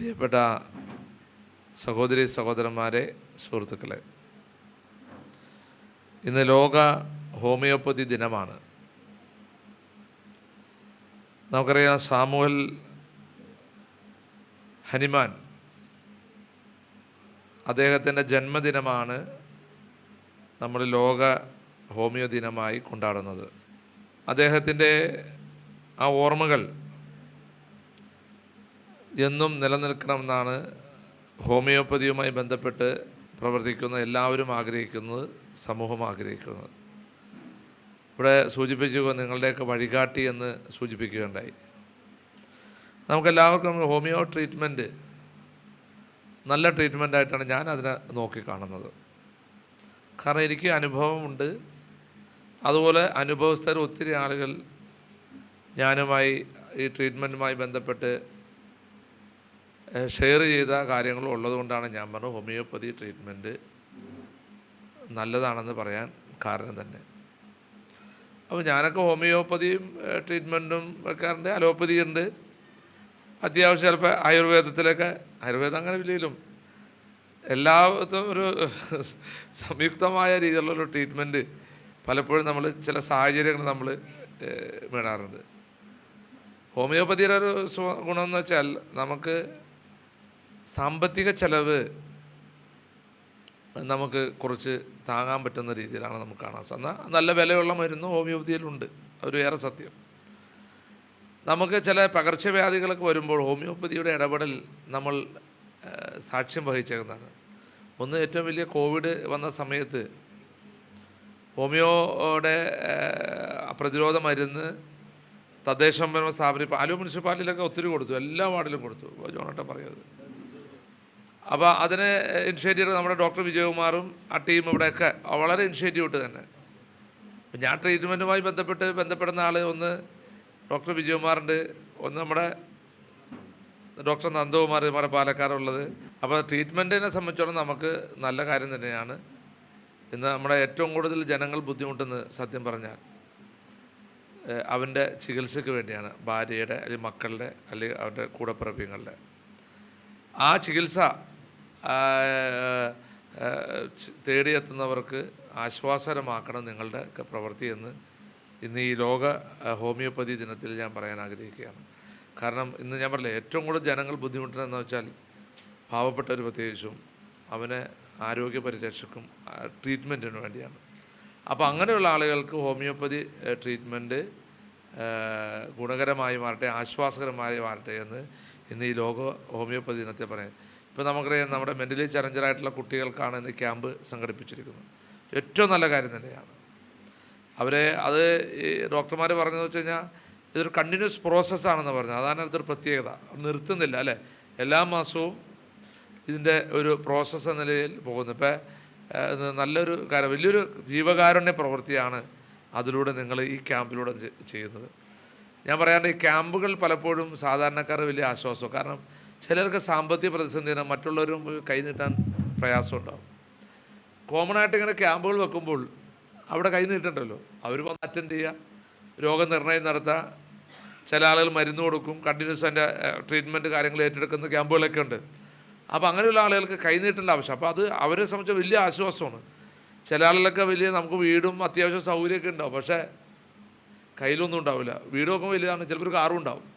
പ്രിയപ്പെട്ട സഹോദരി സഹോദരന്മാരെ സുഹൃത്തുക്കളെ ഇന്ന് ലോക ഹോമിയോപ്പതി ദിനമാണ്. നമുക്കറിയാം സാമൂഹൽ ഹനിമാൻ അദ്ദേഹത്തിന്റെ ജന്മദിനമാണ് നമ്മൾ ലോക ഹോമിയോ ദിനമായി കൊണ്ടാടുന്നത്. അദ്ദേഹത്തിന്റെ ആ ഓർമ്മകൾ എന്നും നിലനിൽക്കണമെന്നാണ് ഹോമിയോപ്പതിയുമായി ബന്ധപ്പെട്ട് പ്രവർത്തിക്കുന്ന എല്ലാവരും ആഗ്രഹിക്കുന്നത് സമൂഹം ആഗ്രഹിക്കുന്നത്. ഇവിടെ സൂചിപ്പിച്ചു നിങ്ങളുടെയൊക്കെ വഴികാട്ടി എന്ന് സൂചിപ്പിക്കുകയുണ്ടായി. നമുക്കെല്ലാവർക്കും ഹോമിയോ ട്രീറ്റ്മെന്റ് നല്ല ട്രീറ്റ്മെന്റ് ആയിട്ടാണ് ഞാൻ അതിനെ നോക്കിക്കാണുന്നത് കാരണം എനിക്ക് അനുഭവമുണ്ട്. അതുപോലെ അനുഭവസ്ഥർ ഒത്തിരി ആളുകൾ ഞാനുമായി ഈ ട്രീറ്റ്മെന്റുമായി ബന്ധപ്പെട്ട് ഷെയർ ചെയ്ത കാര്യങ്ങളും ഉള്ളതുകൊണ്ടാണ് ഞാൻ പറഞ്ഞത് ഹോമിയോപ്പതി ട്രീറ്റ്മെന്റ് നല്ലതാണെന്ന് പറയാൻ കാരണം തന്നെ. അപ്പോൾ ഞാനൊക്കെ ഹോമിയോപ്പതിയും ട്രീറ്റ്മെന്റും വെക്കാറുണ്ട് അലോപ്പതി ഉണ്ട് അത്യാവശ്യം ചിലപ്പോൾ ആയുർവേദത്തിലൊക്കെ ആയുർവേദം അങ്ങനെ ഇല്ലെങ്കിലും എല്ലാത്തും ഒരു സംയുക്തമായ രീതിയിലുള്ളൊരു ട്രീറ്റ്മെന്റ് പലപ്പോഴും നമ്മൾ ചില സാഹചര്യങ്ങൾ നമ്മൾ നേടാറുണ്ട് ഹോമിയോപ്പതിയുടെ ഒരു ഗുണമെന്ന് വെച്ചാൽ നമുക്ക് സാമ്പത്തിക ചെലവ് നമുക്ക് കുറച്ച് താങ്ങാൻ പറ്റുന്ന രീതിയിലാണ് നമുക്ക് കാണാൻ സാധിക്കുന്നത് നല്ല വിലയുള്ള മരുന്ന് ഹോമിയോപ്പതിയിലുണ്ട് ഒരു ഏറെ സത്യം. നമുക്ക് ചില പകർച്ചവ്യാധികളൊക്കെ വരുമ്പോൾ ഹോമിയോപ്പതിയുടെ ഇടപെടൽ നമ്മൾ സാക്ഷ്യം വഹിച്ചേക്കുന്നതാണ്. ഒന്ന് ഏറ്റവും വലിയ കോവിഡ് വന്ന സമയത്ത് ഹോമിയോയുടെ പ്രതിരോധ മരുന്ന് തദ്ദേശ സംഭരണ സ്ഥാപനം ഇപ്പോൾ ആലുവ മുനിസിപ്പാലിറ്റിയിലൊക്കെ ഒത്തിരി കൊടുത്തു. എല്ലാ വാർഡിലും കൊടുത്തു. ജോണട്ടെ പറയുന്നത്. അപ്പോൾ അതിന് ഇനിഷ്യേറ്റീവ് നമ്മുടെ ഡോക്ടർ വിജയകുമാറും ആ ടീം ഇവിടെയൊക്കെ വളരെ ഇനിഷ്യേറ്റീവ് ഇട്ട് തന്നെ. അപ്പം ഞാൻ ട്രീറ്റ്മെന്റുമായി ബന്ധപ്പെട്ട് ബന്ധപ്പെടുന്ന ആൾ ഒന്ന് ഡോക്ടർ വിജയകുമാറുണ്ട് ഒന്ന് നമ്മുടെ ഡോക്ടർ നന്ദകുമാർ നമ്മുടെ പാലക്കാടുള്ളത്. അപ്പോൾ ട്രീറ്റ്മെന്റിനെ സംബന്ധിച്ചോളം നമുക്ക് നല്ല കാര്യം തന്നെയാണ്. ഇന്ന് നമ്മുടെ ഏറ്റവും കൂടുതൽ ജനങ്ങൾ ബുദ്ധിമുട്ടുന്നത് സത്യം പറഞ്ഞാൽ അവന്റെ ചികിത്സയ്ക്ക് വേണ്ടിയാണ്. ഭാര്യയുടെ അല്ലെങ്കിൽ മക്കളുടെ അല്ലെങ്കിൽ അവരുടെ കൂടപ്പിറപ്പിങ്ങളുടെ ആ ചികിത്സ തേടിയെത്തുന്നവർക്ക് ആശ്വാസകരമാക്കണം നിങ്ങളുടെ പ്രവൃത്തി എന്ന്. ഇന്ന് ഈ ലോക ഹോമിയോപ്പതി ദിനത്തിൽ ഞാൻ പറയാൻ ആഗ്രഹിക്കുകയാണ്. കാരണം ഇന്ന് ഞാൻ പറഞ്ഞില്ലേ ഏറ്റവും കൂടുതൽ ജനങ്ങൾ ബുദ്ധിമുട്ടുന്നതെന്ന് വെച്ചാൽ പാവപ്പെട്ടവർ പ്രത്യേകിച്ചും അവന് ആരോഗ്യ പരിരക്ഷക്കും ട്രീറ്റ്മെന്റിനു വേണ്ടിയാണ്. അപ്പോൾ അങ്ങനെയുള്ള ആളുകൾക്ക് ഹോമിയോപ്പതി ട്രീറ്റ്മെന്റ് ഗുണകരമായി മാറട്ടെ ആശ്വാസകരമായി മാറട്ടെ എന്ന് ഇന്ന് ഈ ലോക ഹോമിയോപ്പതി ദിനത്തെ പറയാം. ഇപ്പോൾ നമുക്കറിയാം നമ്മുടെ മെന്റലി ചലഞ്ചറായിട്ടുള്ള കുട്ടികൾക്കാണ് ഇന്ന് ക്യാമ്പ് സംഘടിപ്പിച്ചിരിക്കുന്നത്. ഏറ്റവും നല്ല കാര്യം തന്നെയാണ്. അവരെ അത് ഈ ഡോക്ടർമാർ പറഞ്ഞതെന്ന് വെച്ച് കഴിഞ്ഞാൽ ഇതൊരു കണ്ടിന്യൂസ് പ്രോസസ്സാണെന്ന് പറഞ്ഞു. അതാണ് അടുത്തൊരു പ്രത്യേകത. നിർത്തുന്നില്ല അല്ലേ? എല്ലാ മാസവും ഇതിന്റെ ഒരു പ്രോസസ്സ് എന്ന നിലയിൽ പോകുന്നു. ഇപ്പോൾ നല്ലൊരു കാര്യം വലിയൊരു ജീവകാരുണ്യ പ്രവൃത്തിയാണ് അതിലൂടെ നിങ്ങൾ ഈ ക്യാമ്പിലൂടെ ചെയ്യുന്നത്. ഞാൻ പറയാറുണ്ട് ഈ ക്യാമ്പുകൾ പലപ്പോഴും സാധാരണക്കാർ വലിയ ആശ്വാസവും കാരണം ചിലർക്ക് സാമ്പത്തിക പ്രതിസന്ധിയാണ് മറ്റുള്ളവരും കൈ നീട്ടാൻ പ്രയാസമുണ്ടാവും കോമൺ ആയിട്ട് ഇങ്ങനെ ക്യാമ്പുകൾ വെക്കുമ്പോൾ അവിടെ കൈ നീട്ടണ്ടല്ലോ. അവർ വന്ന് അറ്റൻഡ് ചെയ്യുക രോഗനിർണയം നടത്തുക ചില ആളുകൾ മരുന്ന് കൊടുക്കും കണ്ടിന്യൂസ് അതിന്റെ ട്രീറ്റ്മെന്റ് കാര്യങ്ങൾ ഏറ്റെടുക്കുന്ന ക്യാമ്പുകളൊക്കെ ഉണ്ട്. അപ്പോൾ അങ്ങനെയുള്ള ആളുകൾക്ക് കൈ നീട്ടേണ്ട ആവശ്യം. അപ്പോൾ അത് അവരെ സംബന്ധിച്ച് വലിയ ആശ്വാസമാണ്. ചില ആളുകളൊക്കെ വലിയ നമുക്ക് വീടും അത്യാവശ്യം സൗകര്യമൊക്കെ ഉണ്ടാവും. പക്ഷേ കയ്യിലൊന്നും ഉണ്ടാവില്ല. വീടൊക്കെ വലിയതാണ്. ചിലപ്പോൾ ചിലപ്പോൾ കാറും ഉണ്ടാവും.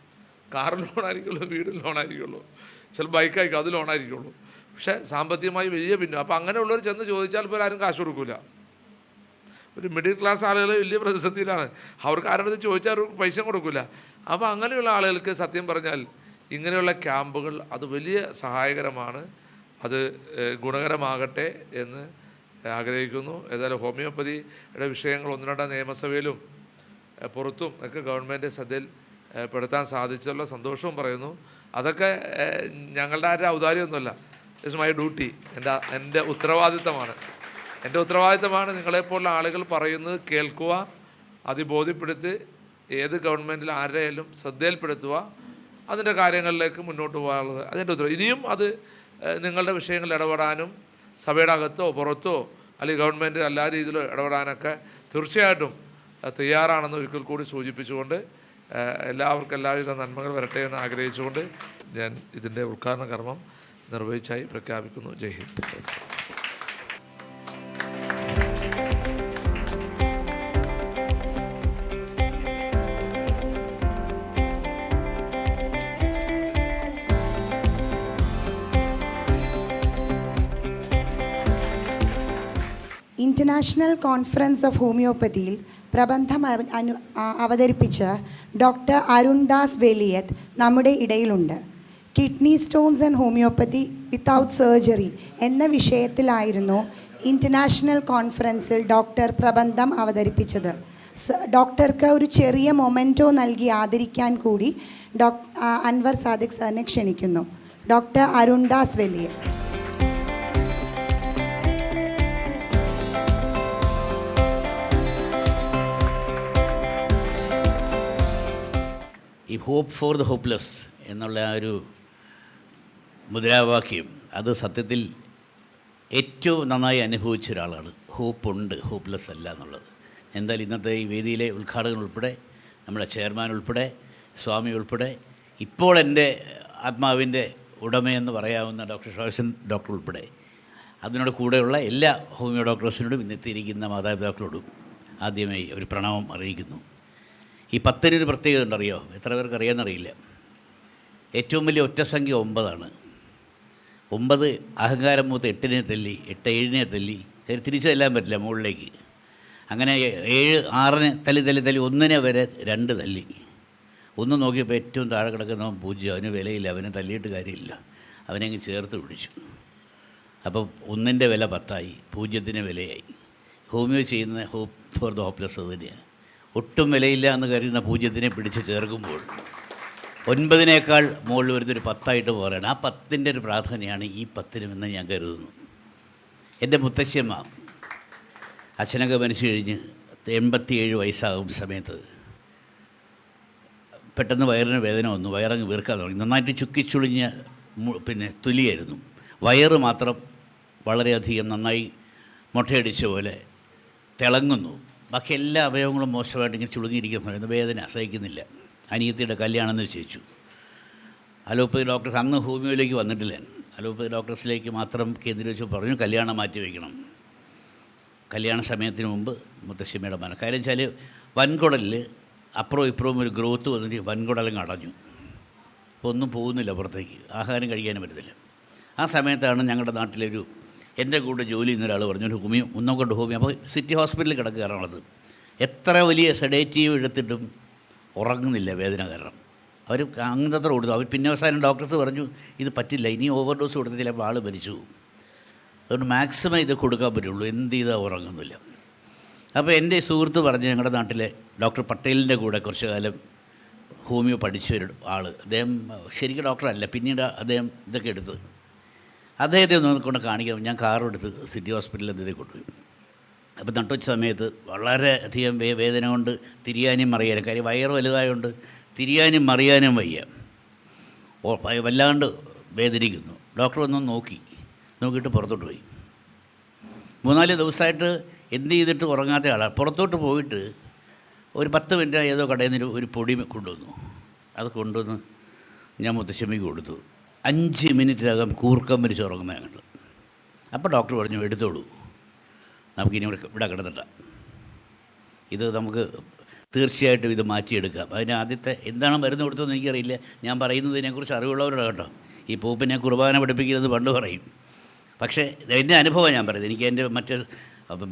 കാറ് ലോണായിരിക്കുള്ളൂ വീട് ലോണായിരിക്കുള്ളൂ ചില ബൈക്കായിരിക്കും അത് ലോണായിരിക്കുള്ളൂ പക്ഷേ സാമ്പത്തികമായി വലിയ പിന്നെ അപ്പോൾ അങ്ങനെയുള്ളവർ ചെന്ന് ചോദിച്ചാൽ ഇപ്പോൾ ആരും കാശ് കൊടുക്കില്ല ഒരു മിഡിൽ ക്ലാസ് ആളുകൾ വലിയ പ്രതിസന്ധിയിലാണ്. അവർക്ക് ആരോടത് ചോദിച്ചാൽ അവർക്ക് പൈസ കൊടുക്കില്ല അപ്പോൾ അങ്ങനെയുള്ള ആളുകൾക്ക് സത്യം പറഞ്ഞാൽ ഇങ്ങനെയുള്ള ക്യാമ്പുകൾ അത് വലിയ സഹായകരമാണ്. അത് ഗുണകരമാകട്ടെ എന്ന് ആഗ്രഹിക്കുന്നു. ഏതായാലും ഹോമിയോപ്പതിയുടെ വിഷയങ്ങൾ ഒന്ന് രണ്ടാം നിയമസഭയിലും പുറത്തും ഒക്കെ ഗവൺമെന്റ് ശ്രദ്ധയിൽ പെടുത്താൻ സാധിച്ചല്ലോ സന്തോഷവും പറയുന്നു. അതൊക്കെ ഞങ്ങളുടെ ആരുടെ ഔദാര്യമൊന്നുമല്ല. ഇറ്റ്സ് മൈ ഡ്യൂട്ടി എന്റെ എന്റെ ഉത്തരവാദിത്തമാണ്. എന്റെ ഉത്തരവാദിത്തമാണ് നിങ്ങളെപ്പോലുള്ള ആളുകൾ പറയുന്നത് കേൾക്കുക അത് ബോധ്യപ്പെടുത്തി ഏത് ഗവൺമെന്റിൽ ആരെയായാലും ശ്രദ്ധയിൽപ്പെടുത്തുക അതിന്റെ കാര്യങ്ങളിലേക്ക് മുന്നോട്ട് പോകാനുള്ളത്. അതിന്റെ ഉത്തരവ്. ഇനിയും അത് നിങ്ങളുടെ വിഷയങ്ങളിൽ ഇടപെടാനും സഭയുടെ അകത്തോ പുറത്തോ അല്ലെങ്കിൽ ഗവൺമെന്റ് എല്ലാ രീതിയിലും ഇടപെടാനൊക്കെ തീർച്ചയായിട്ടും തയ്യാറാണെന്ന് ഒരിക്കൽ കൂടി സൂചിപ്പിച്ചുകൊണ്ട് എല്ലാവർക്കും എല്ലാവിധ നന്മകൾ വരട്ടെ എന്ന് ആഗ്രഹിച്ചുകൊണ്ട് ഞാൻ ഇതിന്റെ ഉദ്ഘാടന കർമ്മം നിർവഹിച്ചായി പ്രഖ്യാപിക്കുന്നു. Jai Hind. International conference of ഹോമിയോപ്പതിയിൽ പ്രബന്ധം അനു- അവതരിപ്പിച്ച ഡോക്ടർ അരുൺദാസ് വേലിയത്ത് നമ്മുടെ ഇടയിലുണ്ട്. Kidney stones and homoeopathy without surgery എന്ന വിഷയത്തിലായിരുന്നു ഇന്റർനാഷണൽ കോൺഫറൻസിൽ ഡോക്ടർ പ്രബന്ധം അവതരിപ്പിച്ചത്. ഡോക്ടർക്ക് ഒരു ചെറിയ മൊമെന്റോ നൽകി ആദരിക്കാൻ കൂടി ഡോക് അൻവർ സാദിഖ് സാറിനെ ക്ഷണിക്കുന്നു. ഡോക്ടർ അരുൺദാസ് വെലിയത്ത്. ഈ ഹോപ്പ് ഫോർ ദ ഹോപ്പ്ലെസ് എന്നുള്ള ആ ഒരു മുദ്രാവാക്യം അത് സത്യത്തിൽ ഏറ്റവും നന്നായി അനുഭവിച്ച ഒരാളാണ്. ഹോപ്പുണ്ട് ഹോപ്പ്ലെസ് അല്ല എന്നുള്ളത്. എന്തായാലും ഇന്നത്തെ ഈ വേദിയിലെ ഉദ്ഘാടകൻ ഉൾപ്പെടെ നമ്മുടെ ചെയർമാൻ ഉൾപ്പെടെ സ്വാമി ഉൾപ്പെടെ ഇപ്പോൾ എന്റെ ആത്മാവിന്റെ ഉടമയെന്ന് പറയാവുന്ന ഡോക്ടർ ശോശൻ ഡോക്ടർ ഉൾപ്പെടെ അതിനോട് കൂടെയുള്ള എല്ലാ ഹോമിയോ ഡോക്ടേഴ്സിനോടും ഇന്നെത്തിയിരിക്കുന്ന മാതാപിതാക്കളോടും ആദ്യമായി ഒരു പ്രണാമം അറിയിക്കുന്നു. ഈ പത്തിനൊരു പ്രത്യേകത ഉണ്ടറിയോ? എത്ര പേർക്ക് അറിയാമെന്നറിയില്ല ഏറ്റവും വലിയ ഒറ്റസംഖ്യ ഒമ്പതാണ്. ഒമ്പത് അഹങ്കാരം മൂത്ത് എട്ടിനെ തല്ലി എട്ട് ഏഴിനെ തല്ലി തിരിച്ചു തല്ലാൻ പറ്റില്ല മുകളിലേക്ക്. അങ്ങനെ ഏഴ് ആറിനെ തല്ലി തല്ലി തല്ലി ഒന്നിനെ വരെ രണ്ട് തല്ലി. ഒന്ന് നോക്കിയപ്പോൾ ഏറ്റവും താഴെ കിടക്കുന്നവൻ പൂജ്യം. അവന് വിലയില്ല. അവനെ തല്ലിയിട്ട് കാര്യമില്ല. അവനെ അങ്ങ് ചേർത്ത് പിടിച്ചു. അപ്പോൾ ഒന്നിന്റെ വില പത്തായി. പൂജ്യത്തിന് വിലയായി. ഹോമിയോ ചെയ്യുന്ന ഹോപ്പ് ഫോർ ദ ഹോപ്പ്ലെസ് തന്നെയാണ് ഒട്ടും വിലയില്ല എന്ന് കരുതുന്ന പൂജ്യത്തിനെ പിടിച്ച് ചേർക്കുമ്പോൾ ഒൻപതിനേക്കാൾ മുകളിൽ വരുന്നൊരു പത്തായിട്ട് പറയണം. ആ പത്തിന്റെ ഒരു പ്രാധാന്യമാണ് ഈ പത്തിനുമെന്ന് ഞാൻ കരുതുന്നു. എന്റെ മുത്തശ്ശിയമ്മ അച്ഛനൊക്കെ മരിച്ചു കഴിഞ്ഞ് എൺപത്തിയേഴ് വയസ്സാകും സമയത്ത്. പെട്ടെന്ന് വയറിന് വേദന വന്നു. വയറങ്ങ് വീർക്കാൻ തുടങ്ങി. നന്നായിട്ട് ചുക്കിച്ചുളിഞ്ഞ പിന്നെ തുലിയായിരുന്നു. വയറ് മാത്രം വളരെയധികം നന്നായി മുട്ടയടിച്ച പോലെ തിളങ്ങുന്നു. ബാക്കി എല്ലാ അവയവങ്ങളും മോശമായിട്ട് ഇങ്ങനെ ചുളുങ്ങിയിരിക്കുന്ന വേദന സഹിക്കുന്നില്ല. അനിയത്തിയുടെ കല്യാണം എന്ന് നിശ്ചയിച്ചു. അലോപ്പതി ഡോക്ടേഴ്സ് അന്ന് ഹോമിയോയിലേക്ക് വന്നിട്ടില്ല. അലോപ്പതി ഡോക്ടേഴ്സിലേക്ക് മാത്രം കേന്ദ്രീകരിച്ച് പറഞ്ഞു കല്യാണം മാറ്റി വയ്ക്കണം. കല്യാണ സമയത്തിന് മുമ്പ് മുത്തശ്ശിമ്മയുടെ മനം കാര്യം വെച്ചാൽ വൻകുടലിൽ അപ്പുറവും ഇപ്പുറവും ഒരു ഗ്രോത്ത് വന്നിട്ട് വൻകുടലങ്ങ് അടഞ്ഞു. ഒന്നും പോകുന്നില്ല പുറത്തേക്ക്. ആഹാരം കഴിക്കാനും പറ്റത്തില്ല. ആ സമയത്താണ് ഞങ്ങളുടെ നാട്ടിലൊരു എന്റെ കൂടെ ജോലി ചെയ്യുന്ന ഒരാൾ പറഞ്ഞു ഒരു ഹോമിയോ മുന്നോക്കൊണ്ട് ഹോമിയോ അപ്പോൾ സിറ്റി ഹോസ്പിറ്റലിൽ കിടക്കുക എത്ര വലിയ സെഡേറ്റീവ് എടുത്തിട്ടും ഉറങ്ങുന്നില്ല വേദന കാരണം. അവർ അങ്ങനത്ര കൊടുത്തു. അവർ പിന്നെ അവസാനം ഡോക്ടർസ് പറഞ്ഞു ഇത് പറ്റില്ല ഇനി ഓവർ ഡോസ് അപ്പോൾ ആൾ മരിച്ചു അതുകൊണ്ട് മാക്സിമം ഇത് കൊടുക്കാൻ പറ്റുള്ളൂ എന്ത് ചെയ്താൽ ഉറങ്ങുന്നില്ല. അപ്പോൾ എന്റെ സുഹൃത്ത് പറഞ്ഞ് ഞങ്ങളുടെ നാട്ടിലെ ഡോക്ടർ പട്ടേലിന്റെ കൂടെ കുറച്ച് കാലം ഹോമിയോ പഠിച്ച ഒരു ആൾ അദ്ദേഹം ശരിക്കും ഡോക്ടറല്ല പിന്നീട് അദ്ദേഹം ഇതൊക്കെ എടുത്ത് അദ്ദേഹത്തെ ഒന്ന് കൊണ്ട് കാണിക്കാം ഞാൻ കാറെടുത്ത് സിറ്റി ഹോസ്പിറ്റലിൽ അദ്ദേഹത്തെ കൊണ്ടുപോയി. അപ്പോൾ നട്ടുവച്ച സമയത്ത് വളരെ അധികം വേ വേദന കൊണ്ട് തിരിയാനും മറിയാനും കാര്യം വയറ് വലുതായതുകൊണ്ട് തിരിയാനും മറിയാനും വയ്യ. ഓ വല്ലാണ്ട് വേദനിക്കുന്നു. ഡോക്ടർ ഒന്ന് നോക്കി. നോക്കിയിട്ട് പുറത്തോട്ട് പോയി. മൂന്നാൽ ദിവസമായിട്ട് എന്ത് ചെയ്തിട്ട് ഉറങ്ങാത്ത ആളാണ് പുറത്തോട്ട് പോയിട്ട് ഒരു പത്ത് മിനിറ്റ് ഏതോ കടയിൽ നിന്ന് ഒരു പൊടി കൊണ്ടുവന്നു. അത് കൊണ്ടുവന്ന് ഞാൻ മുത്തശ്ശമ്മയ്ക്ക് കൊടുത്തു. അഞ്ച് മിനിറ്റിനകം കൂർക്കം മരിച്ച് ഉറങ്ങുന്ന കണ്ടു അപ്പോൾ ഡോക്ടർ പറഞ്ഞു എടുത്തോളൂ. നമുക്ക് ഇനി ഇവിടെ കിടന്നിട്ട. ഇത് നമുക്ക് തീർച്ചയായിട്ടും ഇത് മാറ്റിയെടുക്കാം. അതിന് ആദ്യത്തെ എന്താണ് മരുന്ന് കൊടുത്തതെന്ന് എനിക്കറിയില്ല. ഞാൻ പറയുന്നതിനെക്കുറിച്ച് അറിവുള്ളവരോട് കേട്ടോ. ഈ പൂപ്പിനെ കുർബാന പഠിപ്പിക്കുന്നത് പണ്ട് പറയും. പക്ഷേ എന്റെ അനുഭവം ഞാൻ പറയുന്നത്. എനിക്ക് എന്റെ മറ്റ്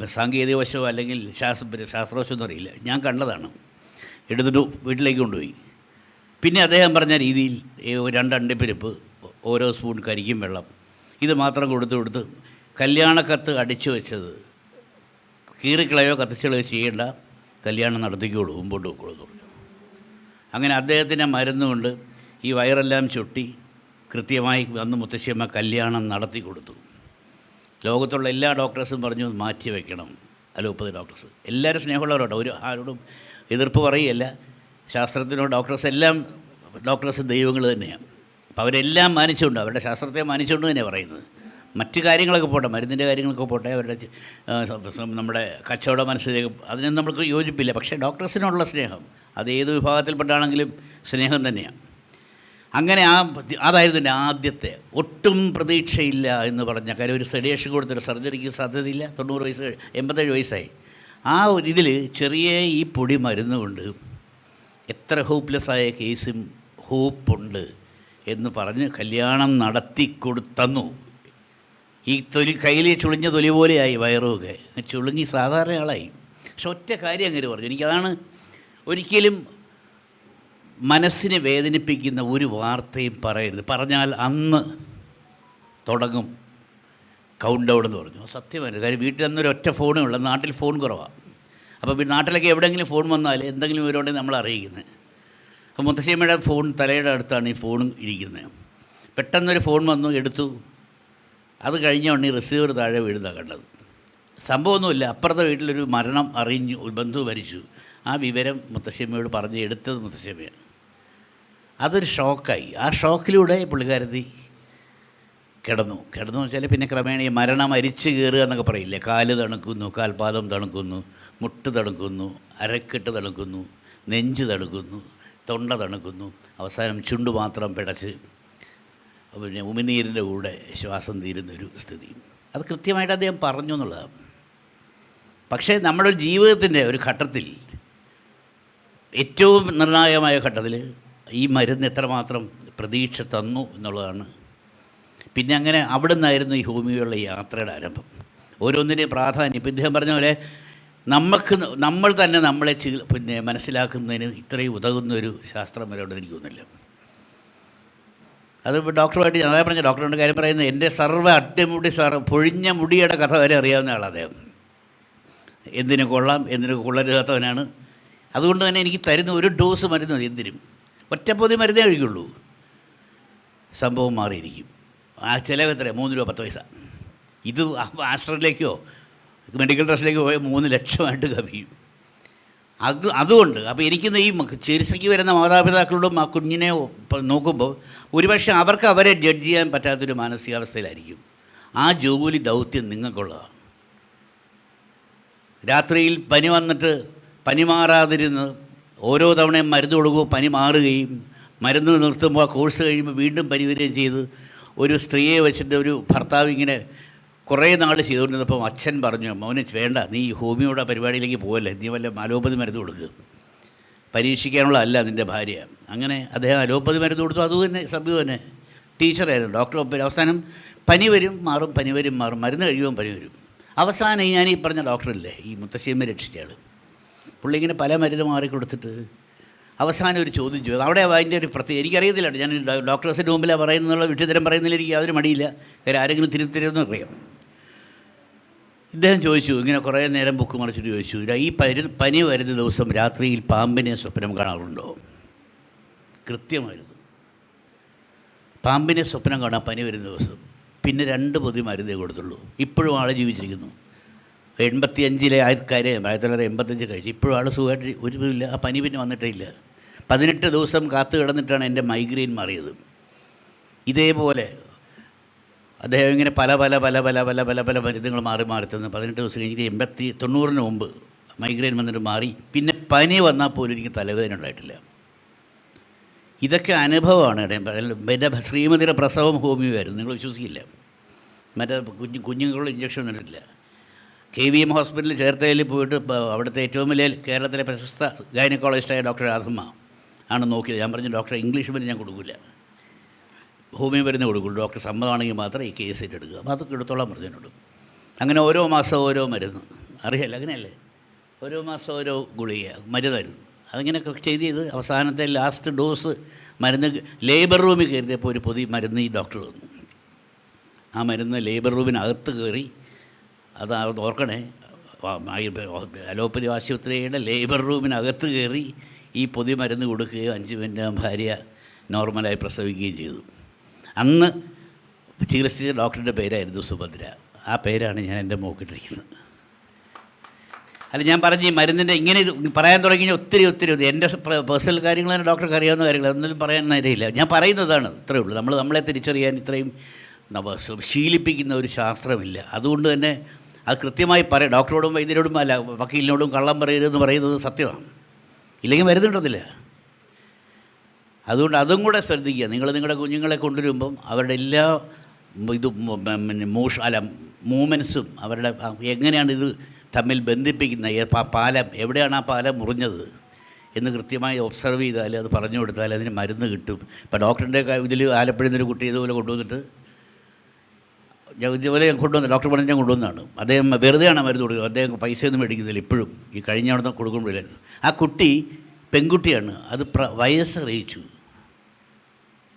സാങ്കേതിക വശമോ അല്ലെങ്കിൽ ശാസ്ത്ര ശാസ്ത്രവശമൊന്നും അറിയില്ല. ഞാൻ കണ്ടതാണ്. എടുത്തിട്ട് വീട്ടിലേക്ക് കൊണ്ടുപോയി. പിന്നെ അദ്ദേഹം പറഞ്ഞ രീതിയിൽ ഈ രണ്ട് അണ്ടിപ്പരിപ്പ് ഓരോ സ്പൂൺ കരിക്കും വെള്ളം. ഇത് മാത്രം കൊടുത്തു കൊടുത്ത് കല്യാണക്കത്ത് അടിച്ചു വെച്ചത്. കീറിക്കളയോ കത്തിച്ചുകളയോ ചെയ്യേണ്ട കല്യാണം നടത്തിക്കോളൂ മുമ്പോട്ട് പോയിക്കോളൂ എന്ന് പറഞ്ഞു. അങ്ങനെ അദ്ദേഹത്തിന്റെ മരുന്നുകൊണ്ട് ഈ വയറെല്ലാം ചുട്ടി കൃത്യമായി വന്ന് മുത്തശ്ശിയമ്മ കല്യാണം നടത്തി കൊടുത്തു. ലോകത്തുള്ള എല്ലാ ഡോക്ടേഴ്സും പറഞ്ഞു മാറ്റി വയ്ക്കണം അലോപ്പതി ഡോക്ടേഴ്സ്. എല്ലാവരും സ്നേഹമുള്ളവരോട്ടോ ഒരു ആരോടും എതിർപ്പ് പറയുകയല്ല. ശാസ്ത്രത്തിനോ ഡോക്ടേഴ്സ് എല്ലാം ഡോക്ടേഴ്സ് ദൈവങ്ങൾ തന്നെയാണ്. അപ്പോൾ അവരെല്ലാം മാനിച്ചുകൊണ്ട് അവരുടെ ശാസ്ത്രത്തെ മാനിച്ചുകൊണ്ട് തന്നെ പറയുന്നത്. മറ്റ് കാര്യങ്ങളൊക്കെ പോട്ടെ മരുന്നിന്റെ കാര്യങ്ങളൊക്കെ പോട്ടെ അവരുടെ നമ്മുടെ കച്ചവട മനസ്സിലേക്ക് അതിനൊന്നും നമ്മൾക്ക് യോജിപ്പില്ല. പക്ഷേ ഡോക്ടേഴ്സിനോടുള്ള സ്നേഹം അത് ഏത് വിഭാഗത്തിൽപ്പെട്ടാണെങ്കിലും സ്നേഹം തന്നെയാണ് അങ്ങനെ ആ അതായിരുന്നു എന്റെ ആദ്യത്തെ ഒട്ടും പ്രതീക്ഷയില്ല എന്ന് പറഞ്ഞ കാര്യം. ഒരു സെഡേഷൻ കൊടുത്തൊരു സർജറിക്ക് സാധ്യതയില്ല. തൊണ്ണൂറ് വയസ്സ് എൺപത്തേഴ് വയസ്സായി. ആ ഇതിൽ ചെറിയ ഈ പൊടി മരുന്ന് കൊണ്ട് എത്ര ഹോപ്പ്ലെസ്സായ കേസും ഹോപ്പുണ്ട്. എന്ന് പറഞ്ഞ് കല്യാണം നടത്തി കൊടുത്തന്നു ഈ തൊലി കയ്യിൽ ചുളിഞ്ഞ തൊലി പോലെയായി വയറുമൊക്കെ. ചുളുങ്ങി സാധാരണ ആളായി. പക്ഷെ ഒറ്റ കാര്യം അങ്ങനെ പറഞ്ഞു. എനിക്കതാണ് ഒരിക്കലും മനസ്സിനെ വേദനിപ്പിക്കുന്ന ഒരു വാർത്തയും പറയരുത്. പറഞ്ഞാൽ അന്ന് തുടങ്ങും. കൗണ്ട് ഡൗൺ എന്ന് പറഞ്ഞു. സത്യമായിരുന്നു കാര്യം വീട്ടിൽ അന്നൊരു ഒറ്റ ഫോണേ ഉള്ളൂ. നാട്ടിൽ ഫോൺ കുറവാണ് അപ്പോൾ നാട്ടിലൊക്കെ എവിടെയെങ്കിലും ഫോൺ വന്നാൽ എന്തെങ്കിലും വിവരമുണ്ടെങ്കിൽ നമ്മൾ അറിയിക്കുന്നത് അപ്പോൾ മുത്തശ്ശിയമ്മയുടെ ഫോൺ തലയുടെ അടുത്താണ് ഈ ഫോണും ഇരിക്കുന്നത്. പെട്ടെന്നൊരു ഫോൺ വന്നു എടുത്തു. അത് കഴിഞ്ഞ ഉടനെ റിസീവർ താഴെ വീഴുന്നതാണ് കണ്ടത്. സംഭവമൊന്നുമില്ല. അപ്പുറത്തെ വീട്ടിലൊരു മരണം അറിഞ്ഞു ഒരു ബന്ധു മരിച്ചു. ആ വിവരം മുത്തശ്ശിയമ്മയോട് പറഞ്ഞ് എടുത്തത് മുത്തശ്ശിയമ്മയാണ്. അതൊരു ഷോക്കായി. ആ ഷോക്കിലൂടെ പുള്ളിക്കാരത്തി കിടന്നു. കിടന്നു വെച്ചാൽ പിന്നെ ക്രമേണ ഈ മരണം അരിച്ചു കയറുക എന്നൊക്കെ പറയില്ലേ? കാൽ തണുക്കുന്നു കാൽപാദം തണുക്കുന്നു മുട്ട് തണുക്കുന്നു അരക്കെട്ട് തണുക്കുന്നു നെഞ്ച് തണുക്കുന്നു. തൊണ്ട തണുക്കുന്നു. അവസാനം ചുണ്ടു മാത്രം പിടച്ച് പിന്നെ ഉമിനീരിന്റെ കൂടെ ശ്വാസം തീരുന്നൊരു സ്ഥിതി. അത് കൃത്യമായിട്ട് അദ്ദേഹം പറഞ്ഞു എന്നുള്ളതാണ്. പക്ഷേ നമ്മുടെ ജീവിതത്തിന്റെ ഒരു ഘട്ടത്തിൽ ഏറ്റവും നിർണായകമായ ഘട്ടത്തിൽ ഈ മരുന്ന് എത്രമാത്രം പ്രതീക്ഷ തന്നു എന്നുള്ളതാണ്. പിന്നെ അങ്ങനെ അവിടെ നിന്നായിരുന്നു ഈ ഹോമിയോയുള്ള യാത്രയുടെ ആരംഭം. ഓരോന്നിന്റെയും പ്രാധാന്യം. ഇപ്പം ഇദ്ദേഹം പറഞ്ഞ പോലെ നമുക്ക് നമ്മൾ തന്നെ നമ്മളെ ചി പിന്നെ മനസ്സിലാക്കുന്നതിന് ഇത്രയും ഉതകുന്ന ഒരു ശാസ്ത്രം വരോട് എനിക്ക് തോന്നുന്നില്ല. അത് ഇപ്പോൾ ഡോക്ടറുമായിട്ട് ഞാൻ അതാ പറഞ്ഞ ഡോക്ടറുടെ കാര്യം പറയുന്നത് എന്റെ സർവ അട്ടിമുടി സാർ പൊഴിഞ്ഞ മുടിയുടെ കഥ വരെ അറിയാവുന്ന ആളാണ് അദ്ദേഹം. എന്തിനു കൊള്ളാം എന്തിനു കൊള്ളരുതാത്തവനാണ്. അതുകൊണ്ട് തന്നെ എനിക്ക് തരുന്ന ഒരു ഡോസ് മരുന്ന് മതി എന്തിനും. ഒറ്റപ്പൊതി മരുന്നേ കഴിക്കുള്ളൂ. സംഭവം മാറിയിരിക്കും. ആ ചിലവ് എത്ര മൂന്ന് രൂപ പത്ത് പൈസ. ഇത് ആശ്രമിലേക്കോ മെഡിക്കൽ ട്രസ്റ്റിലേക്ക് പോയ മൂന്ന് ലക്ഷമായിട്ട് കവിയും. അത് അതുകൊണ്ട് അപ്പോൾ എനിക്കിന്ന് ഈ ചികിത്സയ്ക്ക് വരുന്ന മാതാപിതാക്കളോടും ആ കുഞ്ഞിനെ നോക്കുമ്പോൾ ഒരുപക്ഷെ അവർക്ക് അവരെ ജഡ്ജ് ചെയ്യാൻ പറ്റാത്തൊരു മാനസികാവസ്ഥയിലായിരിക്കും. ആ ജോലി ദൗത്യം നിങ്ങൾക്കുള്ളതാണ്. രാത്രിയിൽ പനി വന്നിട്ട് പനി മാറാതിരുന്ന് ഓരോ തവണയും മരുന്ന് കൊടുക്കുമ്പോൾ പനി മാറുകയും മരുന്ന് നിർത്തുമ്പോൾ ആ കോഴ്സ് കഴിയുമ്പോൾ വീണ്ടും പനി വരികയും ചെയ്ത് ഒരു സ്ത്രീയെ വെച്ചിട്ട് ഒരു ഭർത്താവ് ഇങ്ങനെ കുറേ നാൾ ചെയ്തുകൊണ്ടിരുന്നപ്പം അച്ഛൻ പറഞ്ഞു മോനെ വേണ്ട നീ ഈ ഹോമിയോയുടെ പരിപാടിയിലേക്ക് പോകല്ലേ നീ വല്ല അലോപ്പതി മരുന്ന് കൊടുക്കുക പരീക്ഷിക്കാനുള്ള അല്ല നിന്റെ ഭാര്യ. അങ്ങനെ അദ്ദേഹം അലോപ്പതി മരുന്ന് കൊടുത്തു. അത് തന്നെ സംഭവം തന്നെ. ടീച്ചറായിരുന്നു ഡോക്ടർ അവസാനം പനി വരും മാറും പനി വരും മാറും മരുന്ന് കഴിയുമ്പോൾ പനി വരും. അവസാനം ഞാൻ ഈ പറഞ്ഞ ഡോക്ടറില്ലേ ഈ മുത്തശ്ശിയമ്മ രക്ഷിച്ചയാൾ പുള്ളി ഇങ്ങനെ പല മരുന്ന് മാറി കൊടുത്തിട്ട് അവസാനം ഒരു ചോദ്യം ചോദിച്ചു. അവിടെ അതിന്റെ ഒരു പ്രത്യേക എനിക്കറിയത്തില്ല ഞാൻ ഡോക്ടേഴ്സിന്റെ മുമ്പിലാണ് പറയുന്നുള്ള വിട്ടുതരം പറയുന്നതിൽ എനിക്ക് യാതൊരു മടിയില്ല. കാര്യം ആരെങ്കിലും തിരുത്തരുമെന്ന് അറിയാം. ഇദ്ദേഹം ചോദിച്ചു ഇങ്ങനെ കുറേ നേരം ബുക്ക് മറിച്ചിട്ട് ചോദിച്ചു "ഇതാ ഈ പരി പനി വരുന്ന ദിവസം രാത്രിയിൽ പാമ്പിനെ സ്വപ്നം കാണാറുണ്ടോ? കൃത്യമായിരുന്നു. പാമ്പിനെ സ്വപ്നം കാണാൻ പനി വരുന്ന ദിവസം പിന്നെ രണ്ട് പൊതി മരുന്നേ കൊടുത്തുള്ളൂ. ഇപ്പോഴും ആൾ ജീവിച്ചിരിക്കുന്നു. എൺപത്തി അഞ്ചിലെ കാര്യം ആയിരത്തി തൊള്ളായിരത്തി എൺപത്തഞ്ച് കഴിച്ച് ഇപ്പോഴും ആൾ സുഖമായിട്ട് ഒരു ഇല്ല ആ പനി പിന്നെ വന്നിട്ടേ ഇല്ല. പതിനെട്ട് ദിവസം കാത്തു കിടന്നിട്ടാണ് എന്റെ മൈഗ്രെയിൻ മാറിയത്. ഇതേപോലെ അദ്ദേഹം ഇങ്ങനെ പല പല പല പല പല പല പല മരുന്നുകൾ മാറി മാറി തന്നു. പതിനെട്ട് ദിവസം കഴിഞ്ഞിട്ട് എൺപത്തി തൊണ്ണൂറിന് മുമ്പ് മൈഗ്രെയിൻ വന്നിട്ട് മാറി. പിന്നെ പനി വന്നാൽ പോലും എനിക്ക് തലവേദന ഉണ്ടായിട്ടില്ല. ഇതൊക്കെ അനുഭവമാണ് എന്റെ ശ്രീമതിയുടെ പ്രസവം ഹോമിയോ ആയിരുന്നു നിങ്ങൾ വിശ്വസിക്കില്ല. മറ്റേ കുഞ്ഞു കുഞ്ഞുങ്ങളുടെ ഇഞ്ചക്ഷൻ ഇട്ടിട്ടില്ല കെ വി എം ഹോസ്പിറ്റലിൽ ചേർത്തലയിൽ പോയിട്ട് അവിടുത്തെ ഏറ്റവും വലിയ കേരളത്തിലെ പ്രശസ്ത ഗൈനക്കോളജിസ്റ്റായ ഡോക്ടർ രാധമ്മ ആണ് നോക്കിയത്. ഞാൻ പറഞ്ഞു ഡോക്ടർ ഇംഗ്ലീഷ് മരുന്ന് ഞാൻ കൊടുക്കില്ല ഹോമിയോ മരുന്ന് കൊടുക്കുള്ളൂ. ഡോക്ടർ സമ്മതമാണെങ്കിൽ മാത്രമേ ഈ കേസ് അപ്പോൾ അതൊക്കെ എടുത്തോളാൻ പറഞ്ഞതിനോട് അങ്ങനെ ഓരോ മാസം ഓരോ മരുന്ന്. അറിയാലോ അങ്ങനെയല്ലേ? ഓരോ മാസം ഓരോ ഗുളിക മരുന്നായിരുന്നു. അതിങ്ങനെയൊക്കെ ചെയ്ത് ചെയ്ത് അവസാനത്തെ ലാസ്റ്റ് ഡോസ് മരുന്ന് ലേബർ റൂമിൽ കയറിയപ്പോൾ ഒരു പൊതി മരുന്ന് ഈ ഡോക്ടർ വന്നു ആ മരുന്ന് ലേബർ റൂമിനകത്ത് കയറി അത് അത് ഓർക്കണേ. അലോപ്പതി ആശുപത്രിയുടെ ലേബർ റൂമിനകത്ത് കയറി ഈ പൊതി മരുന്ന് കൊടുക്കുകയും അഞ്ച് മിനിറ്റ് ഭാര്യ നോർമലായി പ്രസവിക്കുകയും ചെയ്തു. അന്ന് ചികിത്സിച്ച ഡോക്ടറിന്റെ പേരായിരുന്നു സുഭദ്ര. ആ പേരാണ് ഞാൻ എന്റെ മോക്കിട്ടിരിക്കുന്നത്. അല്ല ഞാൻ പറഞ്ഞ ഈ മരുന്നിന്റെ ഇങ്ങനെ ഇത് പറയാൻ തുടങ്ങി ഒത്തിരി ഒത്തിരി. എന്റെ പേഴ്സണൽ കാര്യങ്ങൾ തന്നെ ഡോക്ടർക്ക് അറിയാവുന്ന കാര്യങ്ങൾ. അതൊന്നും പറയാൻ നേരെയില്ല ഞാൻ പറയുന്നതാണ് ഇത്രയേ ഉള്ളൂ. നമ്മൾ നമ്മളെ തിരിച്ചറിയാൻ ഇത്രയും ശീലിപ്പിക്കുന്ന ഒരു ശാസ്ത്രമില്ല. അതുകൊണ്ട് തന്നെ അത് കൃത്യമായി പറയാം ഡോക്ടറോടും വൈദ്യരോടും അല്ല വക്കീലിനോടും കള്ളം പറയരുതെന്ന് പറയുന്നത് സത്യമാണ്. ഇല്ലെങ്കിൽ മരുന്നുണ്ടതില്ല അതുകൊണ്ട് അതും കൂടെ ശ്രദ്ധിക്കുക. നിങ്ങൾ നിങ്ങളുടെ കുഞ്ഞുങ്ങളെ കൊണ്ടുവരുമ്പം അവരുടെ എല്ലാ ഇത് പിന്നെ മോഷ അല്ല മൂമെൻസും അവരുടെ എങ്ങനെയാണ് ഇത് തമ്മിൽ ബന്ധിപ്പിക്കുന്നത് പാ- പാലം എവിടെയാണ് ആ പാലം മുറിഞ്ഞത് എന്ന് കൃത്യമായി ഒബ്സർവ് ചെയ്താൽ അത് പറഞ്ഞു കൊടുത്താൽ അതിന് മരുന്ന് കിട്ടും. ഇപ്പോൾ ഡോക്ടറിന്റെ ഇതിൽ ആലപ്പുഴയിൽ നിന്നൊരു കുട്ടി ഇതുപോലെ കൊണ്ടുവന്നിട്ട് ഇതുപോലെ ഞാൻ കൊണ്ടുവന്നു ഡോക്ടർ പറഞ്ഞ് ഞാൻ കൊണ്ടുവന്നതാണ്. അദ്ദേഹം വെറുതെയാണ് മരുന്ന് കൊടുക്കുന്നത്. അദ്ദേഹം പൈസയൊന്നും മേടിക്കുന്നില്ല ഇപ്പോഴും. ഈ കഴിഞ്ഞ അവിടുന്ന് കൊടുക്കുമ്പോഴായിരുന്നു. ആ കുട്ടി പെൺകുട്ടിയാണ്. അത് പ്ര വയസ്സ് അറിയിച്ചു.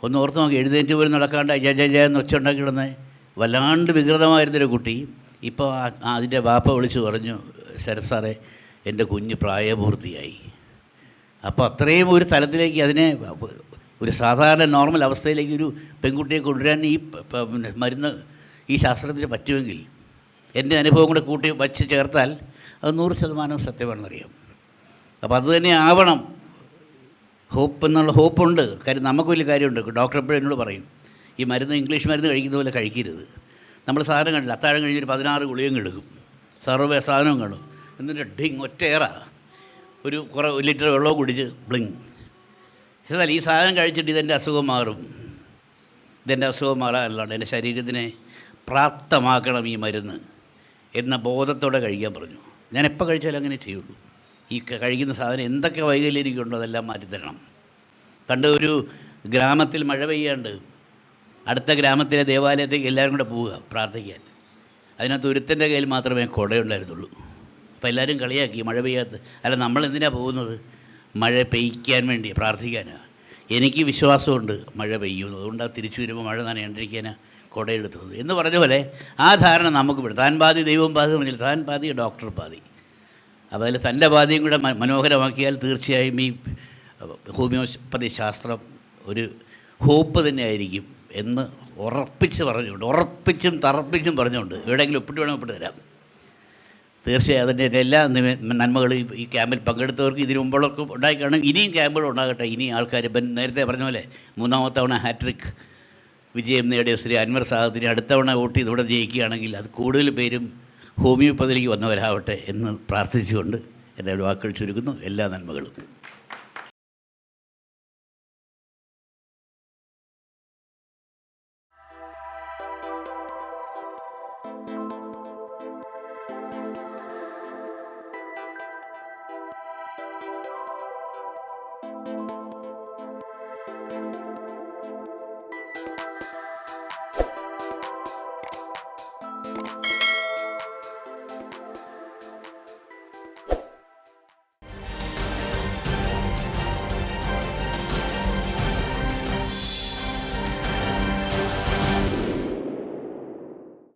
ഒന്ന് ഓർത്ത് നോക്കി എഴുന്നേറ്റ് പോലും നടക്കാണ്ട് ജയ ജയ ജയ എന്ന് ഒച്ച ഉണ്ടാക്കി കിടന്നേ. വല്ലാണ്ട് വികൃതമായിരുന്നൊരു കുട്ടി. ഇപ്പോൾ അതിന്റെ വാപ്പ വിളിച്ച് പറഞ്ഞു സരസാറെ സാറേ എന്റെ കുഞ്ഞ് പ്രായപൂർത്തിയായി. അപ്പോൾ അത്രയും ഒരു തലത്തിലേക്ക് അതിനെ ഒരു സാധാരണ നോർമൽ അവസ്ഥയിലേക്ക് ഒരു പെൺകുട്ടിയെ കൊണ്ടുവരാൻ ഈ മരുന്ന് ഈ ശാസ്ത്രത്തിന് പറ്റുമെങ്കിൽ എന്റെ അനുഭവം കൂടെ കൂട്ടി വച്ച് ചേർത്താൽ അത് നൂറ് ശതമാനം സത്യമാണെന്നറിയാം. അപ്പോൾ അതുതന്നെ ആവണം. ഹോപ്പ് എന്നുള്ള ഹോപ്പുണ്ട്. കാര്യം നമുക്ക് വലിയ കാര്യമുണ്ട്. ഡോക്ടർ എപ്പോഴും എന്നോട് പറയും ഈ മരുന്ന് ഇംഗ്ലീഷ് മരുന്ന് കഴിക്കുന്ന പോലെ കഴിക്കരുത്. നമ്മൾ സാധനം കണ്ടില്ല അത്താഴം കഴിഞ്ഞൊരു പതിനാറ് ഗുളികയും എടുക്കും. സർവ സാധനവും കാണും. എന്നിട്ട് ഡിങ് ഒറ്റയേറ. ഒരു കുറേ ഒരു ലിറ്റർ വെള്ളവും കുടിച്ച് ബ്ലിങ്. എന്നാൽ ഈ സാധനം കഴിച്ചിട്ട് ഇതെന്റെ അസുഖം മാറും. ഇതെന്റെ അസുഖം മാറാനല്ലാണ്ട് എന്റെ ശരീരത്തിനെ പ്രാപ്തമാക്കണം ഈ മരുന്ന് എന്ന ബോധത്തോടെ കഴിക്കാൻ പറഞ്ഞു. ഞാൻ എപ്പോൾ കഴിച്ചാലും അങ്ങനെ ചെയ്യുള്ളൂ. ഈ കഴിക്കുന്ന സാധനം എന്തൊക്കെ വൈകല്യം എനിക്കുണ്ടോ അതെല്ലാം മാറ്റിത്തരണം. പണ്ട് ഒരു ഗ്രാമത്തിൽ മഴ പെയ്യാണ്ട് അടുത്ത ഗ്രാമത്തിലെ ദേവാലയത്തേക്ക് എല്ലാവരും കൂടെ പോവുക പ്രാർത്ഥിക്കാൻ. അതിനകത്ത് ഒരുത്തന്റെ കയ്യിൽ മാത്രമേ കുടയുണ്ടായിരുന്നുള്ളൂ. അപ്പോൾ എല്ലാവരും കളിയാക്കി മഴ പെയ്യാത്ത അല്ല നമ്മൾ എന്തിനാണ് പോകുന്നത്? മഴ പെയ്ക്കാൻ വേണ്ടി പ്രാർത്ഥിക്കാനാണ് എനിക്ക് വിശ്വാസമുണ്ട് മഴ പെയ്യുന്നു അതുകൊണ്ടാണ് തിരിച്ചു വരുമ്പോൾ മഴ നനയാണ്ടിരിക്കാനാണ് കുടയെടുത്തത് എന്ന് പറഞ്ഞ പോലെ ആ ധാരണ നമുക്ക് വിടും താൻ പാതി ദൈവം പാതി പറഞ്ഞില്ല? താൻ പാതി ഡോക്ടർ പാതി. അപ്പോൾ അതിൽ തന്റെ പാതിയും കൂടെ മനോഹരമാക്കിയാൽ തീർച്ചയായും ഈ ഹോമിയോപ്പതി ശാസ്ത്രം ഒരു ഹോപ്പ് തന്നെയായിരിക്കും എന്ന് ഉറപ്പിച്ച് പറഞ്ഞുകൊണ്ട് ഉറപ്പിച്ചും തറപ്പിച്ചും പറഞ്ഞുകൊണ്ട് എവിടെയെങ്കിലും ഒപ്പിട്ട് വേണമെങ്കിൽ ഒപ്പിട്ട് തരാം. തീർച്ചയായും അതിന്റെ എല്ലാ നിമ- നന്മകളും ഈ- ക്യാമ്പിൽ പങ്കെടുത്തവർക്ക് ഇതിനു മുമ്പുള്ളവർക്ക് ഉണ്ടായിക്കാണ്. ഇനിയും ക്യാമ്പുകൾ ഉണ്ടാകട്ടെ. ഇനി ആൾക്കാർ ഇപ്പം നേരത്തെ പറഞ്ഞ പോലെ മൂന്നാമത്തെ തവണ ഹാട്രിക് വിജയം നേടിയ ശ്രീ അൻവർ സാഹത്തിന് അടുത്തവണ വോട്ട് ചെയ്ത് ഇവിടെ ജയിക്കുകയാണെങ്കിൽ അത് കൂടുതൽ പേരും ഹോമിയോപ്പതിയിലേക്ക് വന്നവരാവട്ടെ എന്ന് പ്രാർത്ഥിച്ചുകൊണ്ട് എന്റെ വാക്കുകൾ ചുരുക്കുന്നു. എല്ലാ നന്മകളും.